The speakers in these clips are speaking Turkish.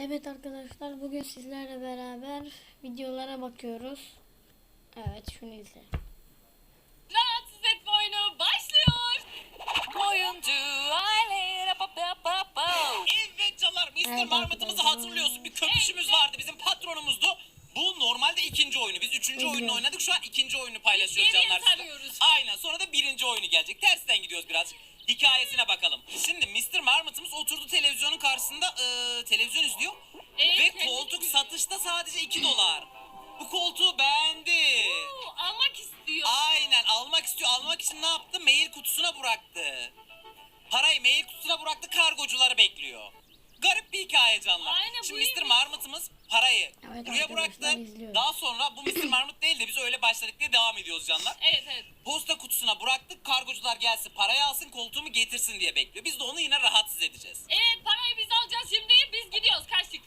Evet arkadaşlar bugün sizlerle beraber videolara bakıyoruz. Evet şunu izle. Rahatsız etme oyunu başlıyor. Oyuncu aile. Evet canlar Mr. Evet, Marmot'ımızı hatırlıyorsun. Bir köpüşümüz vardı bizim patronumuzdu. Bu normalde ikinci oyunu. Biz üçüncü oyunu oynadık. Şu an ikinci oyunu paylaşıyoruz canlar. Aynen. Sonra da birinci oyunu gelecek. Tersten gidiyoruz biraz. Hikayesine bakalım. Şimdi Mr. Marmot'ımız oturdu televizyonun karşısında eee, televizyon izliyor. Evet, Ve koltuk izliyor. satışta sadece 2 dolar. Bu koltuğu beğendi. Oo, almak istiyor. Aynen almak istiyor. Almak için ne yaptı? Mail kutusuna bıraktı. Parayı mail kutusuna bıraktı. Kargocuları bekliyor. Garip bir hikaye canlar. Aynen, Şimdi Mr. Marmot'ımız parayı Evet, buraya arkadaşlar, bıraktı. Daha sonra bu Mr. Marmot değil de biz öyle başladık diye devam ediyoruz canlar. Evet evet. Posta kutusuna bıraktık. Kargocular gelsin parayı alsın koltuğumu getirsin diye bekliyor. Biz de onu yine rahatsız edeceğiz. Evet parayı biz alacağız şimdi. Biz gidiyoruz kaçtık.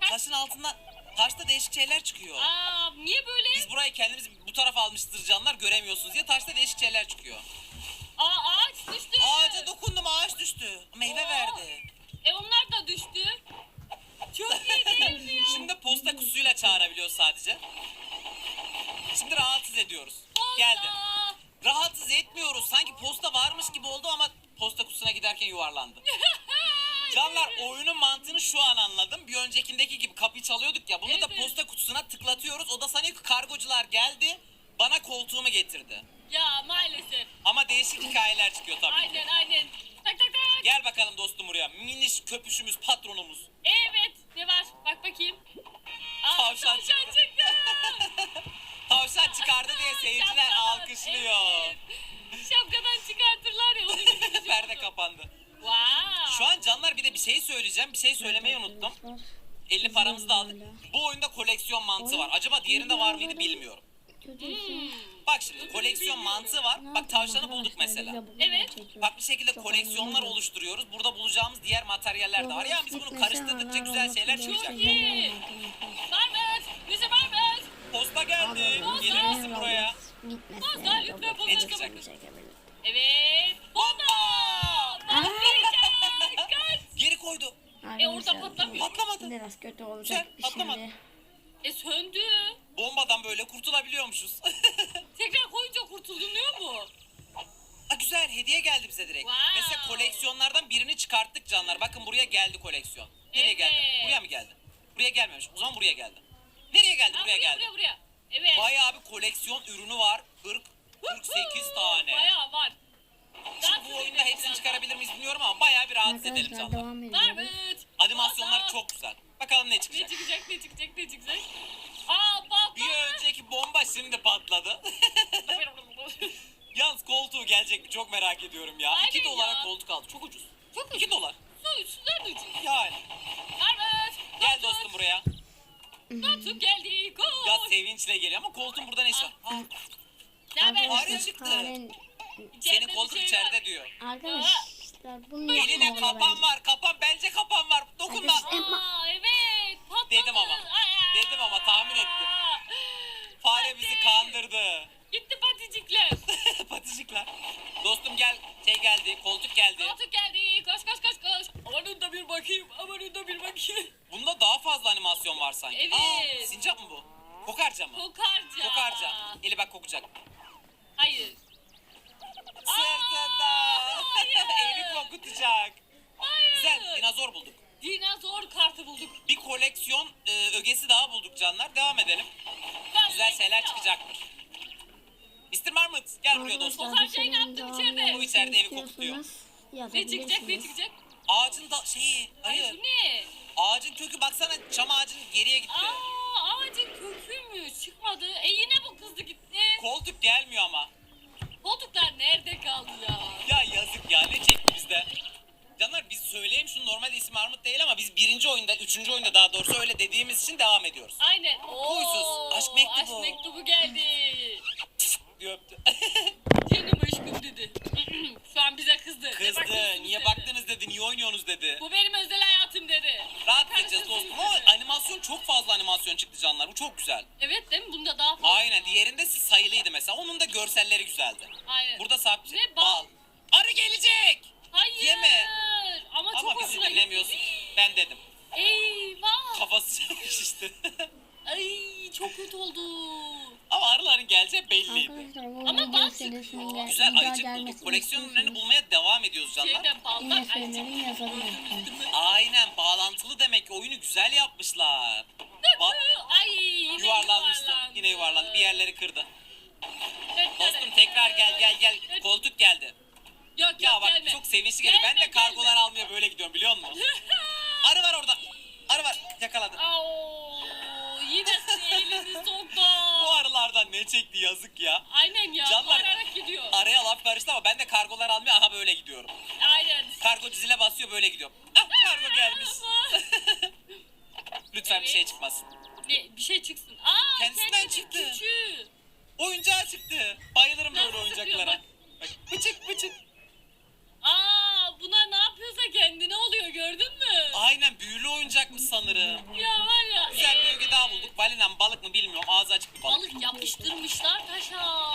Taşın altından taşta değişik şeyler çıkıyor. Aa niye böyle? Biz burayı kendimiz bu tarafa almıştır canlar göremiyorsunuz diye taşta değişik şeyler çıkıyor. Aa ağaç düştü. Ağaca dokundum ağaç düştü. Meyve Oo. verdi. E onlar da düştü. Çok iyi değil mi ya? Şimdi posta kutusuyla çağırabiliyoruz sadece. Şimdi rahatsız ediyoruz. Posta. Geldi. Rahatsız etmiyoruz. Sanki posta varmış gibi oldu ama posta kutusuna giderken yuvarlandı. Canlar oyunun mantığını şu an anladım. Bir öncekindeki gibi kapıyı çalıyorduk ya. Bunu da Evet. posta kutusuna tıklatıyoruz. O da sanıyor ki kargocular geldi. Bana koltuğumu getirdi. Ya maalesef. Ama değişik hikayeler çıkıyor tabii. Aynen aynen. Tak tak tak. Gel bakalım dostum buraya. Miniş köpüşümüz, patronumuz. Evet ne var? Bak bakayım. Aa, Tavşan tavşan çıktı. çıktı. Tavşan çıkardı diye seyirciler alkışlıyor. evet. Şapkadan çıkartırlar ya. Onun gibi bir şey Perde oldu. kapandı. Wow. Şu an canlar bir de bir şey söyleyeceğim. Bir şey söylemeyi unuttum. Arkadaşlar, 50 paramızı da aldık. Bu oyunda koleksiyon mantığı var. Acaba diğerinde var mıydı bilmiyorum. Hmm. Bak şimdi koleksiyon mantığı var. Bak tavşanı bulduk mesela. Evet. Farklı şekilde Çok koleksiyonlar oluşturuyoruz. Burada bulacağımız diğer materyaller de var. Yani biz bunu karıştırdıkça güzel şeyler çıkacak. gerekiyor iyi. Barbet. Bizi Barbet. Posta geldi. Gelir misin buraya? Gitmese Posta, de lütfen çekebilir. çekebilir. Evet. Bomba. Patlayacak. Kaç. Geri koydu. E, orada patlamıyor. Patlamadı. Biraz kötü olacak bir patlamadı. şimdi. E söndü. Bombadan böyle kurtulabiliyormuşuz. Tekrar koyunca kurtulunuyor mu? Ha güzel hediye geldi bize direkt. Wow. Mesela koleksiyonlardan birini çıkarttık canlar. Bakın buraya geldi koleksiyon. Nereye Evet. geldi? Buraya mı geldi? Buraya gelmemiş. O zaman buraya geldi. Nereye geldi? Aa, buraya geldi. Buraya buraya. Evet. Bayağı bir koleksiyon ürünü var. 40 48 tane. Bayağı var. Şimdi bu oyunda hepsini çıkarabilir miyiz bilmiyorum ama bayağı bir rahatsız edelim Arkadaşlar devam. Barbet. Animasyonlar çok güzel. Bakalım ne Ne çıkacak. çıkacak ne çıkacak ne çıkacak? Aa patladı. Bir önceki bomba şimdi patladı. Yalnız koltuğu gelecek mi çok merak ediyorum ya. Aynen 2 dolara ya. koltuk aldı. Çok ucuz. Çok 2 dolar. Su üstünden ucuz. Yani. Barbet. Gel dostum buraya. Dostum geldi. Koş. Ya sevinçle geliyor ama koltuğun burada var? Aa, Ne haber? Fare Arkadaşlar çıktı. İçeride senin bir koltuk şey içeride var. diyor. Arkadaşlar bunu Eline kapan var. Kapan bence kapan var. Dokunma. Arkadaşlar- Aa evet. Patladı. Dedim ama. Aa. Dedim ama, tahmin ettim. Fare bizi kandırdı. Gitti paticikler. Paticikler. Dostum gel. Şey geldi. Koltuk geldi. Koltuk geldi. Koş koş koş koş. Amanın da bir bakayım. Amanın da bir bakayım. Bunda daha fazla animasyon var sanki. Evet. Aa, sincap mı bu? Kokarca mı? Kokarca. Kokarca. Eli bak kokacak. Hayır. Sırtında. hayır. Eli kokutacak. Hayır. Güzel. Dinozor bulduk. Dinozor kartı bulduk. Bir koleksiyon e, ögesi daha bulduk canlar. Devam edelim. Ben Güzel şeyler çıkacaktır. Mr. Marmot gel buraya dostum. Şey ne yaptım içeride? Bu içeride evi kokutuyor. Ne çıkacak ne çıkacak? Ağacın da şeyi. Ay Hayır. bu ne? Ağacın kökü baksana çam ağacın geriye gitti. Aa ağacın köküymüş. Çıkmadı. E yine bu kızdı gitti. Koltuk gelmiyor ama. Koltuklar nerede kaldı ya? Ya yazık ya ne çekti bizde. Canlar biz söyleyeyim şunu normalde ismi Armut değil ama biz birinci oyunda, üçüncü oyunda daha doğrusu öyle dediğimiz için devam ediyoruz. Aynen. Oo, Huysuz, aşk mektubu. Aşk mektubu geldi. diye öptü. Canım aşkım dedi. Şu an bize kızdı. Kızdı. bakıyorsunuz Niye dedi. baktınız dedi. Niye oynuyorsunuz dedi. Bu benim özel hayatım dedi. Rahat edeceğiz dostum dedi. ama animasyon çok fazla animasyon çıktı canlar. Bu çok güzel. Evet değil mi? Bunda daha fazla. Aynen diğerinde sayılıydı mesela. Onun da görselleri güzeldi. Aynen. Burada sabit. Ve bal. Arı gelecek. Hayır. Yeme. Ama çok Ama bizi hoşuna dinlemiyorsun. gitti. Ben dedim. Eyvah. Kafası çıkmış işte. Ay çok kötü oldu. Ama arıların geleceği belliydi. Ama bal çıkıyor. Güzel ayıcık bulduk. Koleksiyon ürünlerini bulmaya devam ediyoruz canlar. Şeyden baldan ayıcık. Aynen bağlantılı demek ki oyunu güzel yapmışlar. Ba- Ay yine yuvarlanmıştı. yuvarlandı. Yine yuvarlandı. Bir yerleri kırdı. Dostum tekrar gel gel gel. Koltuk geldi. Yok yok Ya bak gelme. çok sevinçli geliyor. Ben de Gelme, kargolar gelme. almaya böyle gidiyorum biliyor musun? Arı var orada. Arı var. Yakaladım. Au, yine elini soktu. Bu arılardan ne çekti yazık ya. Aynen ya. Canlar- Bağırarak gidiyor. Araya laf karıştı ama ben de kargolar almaya aha böyle gidiyorum. Aynen. Kargo zile basıyor böyle gidiyorum. Ah kargo gelmiş. Lütfen bir Evet. şey çıkmasın. ne, bir şey çıksın. Aa, Kendisinden kendinin çıktı. Küçüğü. Oyuncağı çıktı. Bayılırım böyle oyuncaklara. bak. Bak bıçık bıçık. Aa, buna ne yapıyorsa kendine oluyor gördün mü? Aynen büyülü oyuncakmış sanırım. Ya var. Güzel bir öge daha bulduk. Balina mı balık mı bilmiyorum. Ağzı açık bir balık. Balık yapıştırmışlar taşa.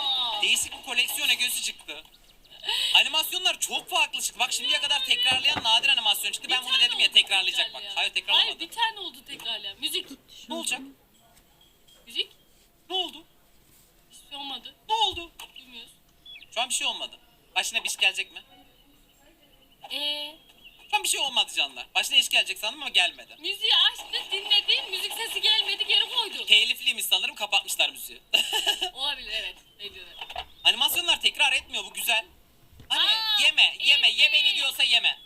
Değişik bir koleksiyon ögesi çıktı. Animasyonlar çok farklı çıktı. Bak şimdiye kadar tekrarlayan nadir animasyon çıktı. Ben Bir bunu tane dedim ya oldu tekrarlayacak bak. tekrarlayan. Hayır tekrarlamadı. Hayır bir tane oldu tekrarlayan. Müzik. Ne olacak? Müzik. Ne oldu? Hiçbir şey olmadı. Ne oldu? Bilmiyoruz. Şu an bir şey olmadı. Başına bir iş gelecek mi? Eee Şu an bir şey olmadı canlar. Başına iş gelecek sandım ama gelmedi. müziği açtı dinledi müzik sesi gelmedi geri koydu. Telifliymiş sanırım kapatmışlar müziği. Olabilir evet. Ne diyorlar? Animasyonlar tekrar etmiyor bu güzel. Hani Aa, yeme yeme ye evet. beni diyorsa yeme.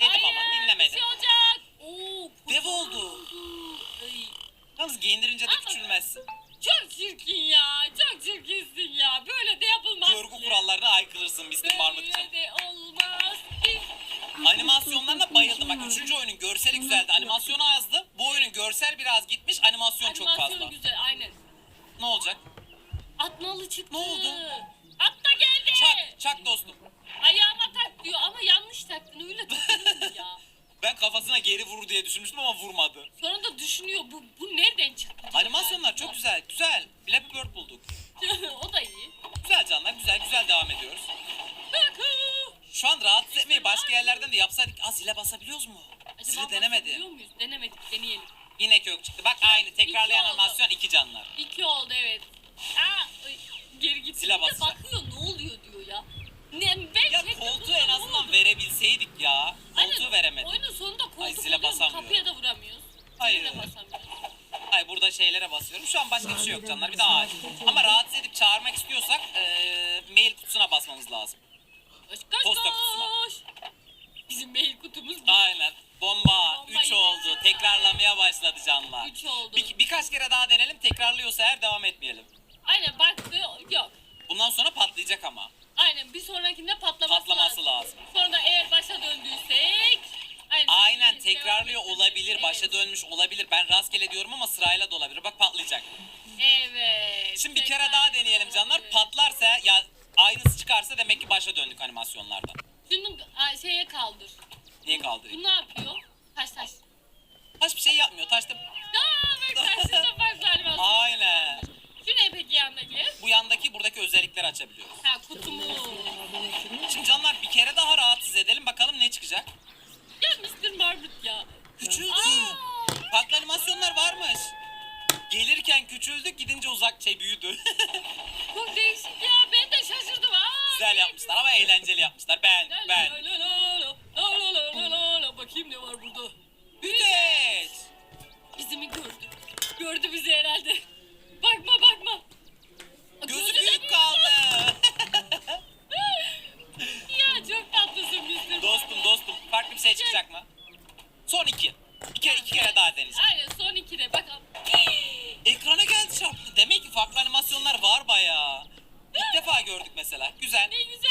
Dedim ama dinlemedi. Bir şey olacak. Oo, Dev oldu. Ay, Yalnız giyindirince de Aa. küçülmezsin. çok çirkin ya. Çok çirkinsin ya. Böyle de yapılmaz. Görgü kurallarına aykırısın Mr. Marmot'cığım. Böyle de olmaz. Animasyonlarına bayıldım. Bak üçüncü oyunun görseli güzeldi. Animasyonu azdı. Bu oyunun görsel biraz gitmiş. Animasyon çok Animasyonu fazla. güzel aynen. Ne olacak? Atnalı çıktı. Ne oldu? At da geldi. Çak, çak dostum. Ayağıma tak diyor ama yanlış taktın öyle takılır ya? Ben kafasına geri vurur diye düşünmüştüm ama vurmadı. Sonra da düşünüyor bu, bu nereden çıktı? Animasyonlar çok güzel. Güzel. Flappy Bird bulduk. o da iyi. Güzel canlar. Güzel güzel devam ediyoruz. Şu an rahatsız etmeyi başka yerlerden de yapsaydık. Az zile basabiliyoruz mu? Zili Acaba denemedi. basabiliyor muyuz? Denemedik deneyelim. Yine kök çıktı. Bak aynı tekrarlayan İki oldu. animasyon iki canlar. İki oldu evet. Aa, ay, geri gitti. Zile Bir de basacak. Bakıyor ne oluyor diyor ya. Ne, ben Ya koltuğu sonra en ne azından oldu? verebilseydik ya. Aynen, Koltuğu veremedik. Oyunun sonunda koltuk Ay, zile oluyor, basamıyor. kapıya da vuramıyoruz. Hayır. Zile de basamıyoruz. Hayır burada şeylere basıyorum. Şu an başka bir şey yok canlar. Bir daha ağaç. Ama rahatsız edip çağırmak istiyorsak eee, mail kutusuna basmamız lazım. Koş koş Posta koş. Bizim mail kutumuz bu. Aynen. Bomba. Bomba 3 yedi. oldu. Tekrarlamaya başladı canlar. Üç oldu. Bir, birkaç kere daha denelim. Tekrarlıyorsa eğer devam etmeyelim. Aynen baktı yok. Bundan sonra patlayacak ama. Aynen bir sonrakinde patlaması, Patlaması lazım. Sonra aynen başa döndüysek. Aynen, Aynen devam tekrarlıyor olabilir. Başa Evet. dönmüş olabilir. Ben rastgele diyorum ama sırayla da olabilir. Bak patlayacak. Evet. Şimdi bir kere tekrar daha deneyelim canlar. olabilir. Patlarsa ya aynısı çıkarsa demek ki başa döndük animasyonlarda. Şunu a, şeye kaldır. Niye kaldırayım? Bu ne yapıyor? Taş taş. Taş bir şey yapmıyor. Taş da... Aa bak taşında farklı animasyon. Aynen. Şu ne peki yandaki? Bu yandaki buradaki özellikleri açabiliyoruz. Ha kutumu. Şimdi canlar bir kere daha rahatsız edelim. Bakalım ne çıkacak. Ya Mr. Marmut ya. Küçüldü. Farklı animasyonlar varmış. Gelirken küçüldü, gidince uzak şey büyüdü. çok değişik ya. Güzel yapmışlar ama eğlenceli yapmışlar. Ben, ben. la la la la la la la la la. Bakayım ne var burada. Büteç. Bizimi gördü. Gördü bizi herhalde. Bakma bakma. Gözü Gözü de büyük kaldı. Ya çok tatlısın Mr. dostum dostum farklı bir şey çıkacak mı? Son iki. Bir kere, iki kere daha deneyeceğim. Aynen son ikide bakalım. Ekrana geldi çarptı. Demek ki farklı animasyonlar var bayağı. İlk defa gördük mesela. Güzel. ne güzel